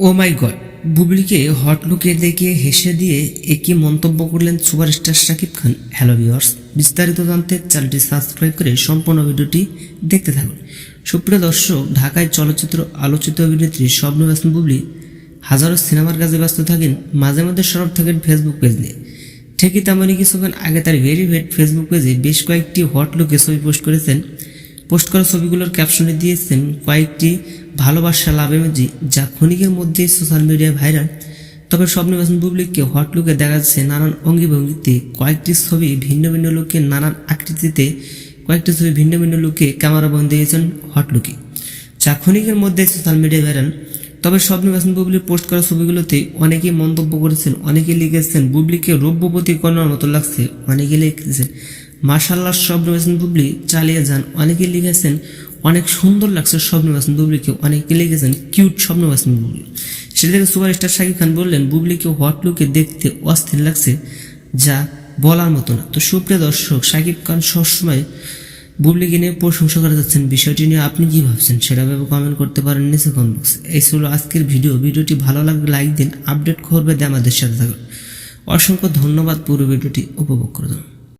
ও মাই god বুবলিকে hot লুকে দেখে হেসে দিয়ে একই মন্তব্য করলেন superstar Shakib Khan. Hello viewers বিস্তারিত জানতে চ্যানেলটি সাবস্ক্রাইব করে সম্পূর্ণ ভিডিওটি দেখতে থাকুন। সুপ্রিয় দর্শক, ঢাকায় চলচ্চিত্র আলোচিত অভিনেত্রী স্বপ্ন হাসান বুবলি হাজারো সিনেমার কাজে ব্যস্ত থাকেন, মাঝে মাঝে সরব থাকেন ফেসবুক পেজ নিয়ে। ঠিকই তেমনই কিছুক্ষণ আগে তার ভেরিফাইড ফেসবুক পেজে বেশ কয়েকটি হট লুকে ছবি পোস্ট করেছেন পোস্ট করা ছবিগুলোর ক্যাপশনে দিয়েছেন কয়েকটি ভালোবাসা লাভ এমোজি যা ক্ষণিকের মধ্যেই সোশ্যাল মিডিয়ায় ভাইরাল। তবে স্বপ্ন হাসান বুবলিককে হট লুকে দেখা যাচ্ছে নানান অঙ্গিভঙ্গিতে। কয়েকটি ছবি ভিন্ন ভিন্ন লোকে নানান আকৃতিতে কয়েকটি ছবি ভিন্ন ভিন্ন লোকে ক্যামেরা বন্ধ দিয়েছেন হট লুকে, যা ক্ষণিকের মধ্যে সোশ্যাল মিডিয়ায় ভাইরাল। তবে স্বপ্ন হাসান বুবলির পোস্ট করা ছবিগুলোতে অনেকেই মন্তব্য করেছেন অনেকে লিখেছেন বুবলিকে রৌপ্যবতী কন্যার মতো লাগছে অনেকে লিখেছেন মার্শাল্লাহ স্বপ্ন বুবলি চালিয়ে যান। অনেকে লিখেছেন, অনেক সুন্দর লাগছে স্বপ্ন বুবলিকে। অনেকে লিখেছেন, কিউট স্বপ্ন বুবলি। সেটা থেকে সুপারস্টার শাকিব খান বললেন, বুবলিকে হট লুকে দেখতে অস্থির লাগছে যা বলার মতো না। তো সুপ্রিয় দর্শক, শাকিব খান সবসময় বুবলিকে নিয়ে প্রশংসা করে যাচ্ছেন। বিষয়টি নিয়ে আপনি কি ভাবছেন সেটা ভেবে কমেন্ট করতে পারেন নিচে কমেন্ট বক্সে এই ছিল আজকের ভিডিও ভিডিওটি ভালো লাগলে লাইক দিন আপডেট খবর পেতে আমাদের সাথে থাকুন। অসংখ্য ধন্যবাদ পুরো ভিডিওটি উপভোগ করে দিন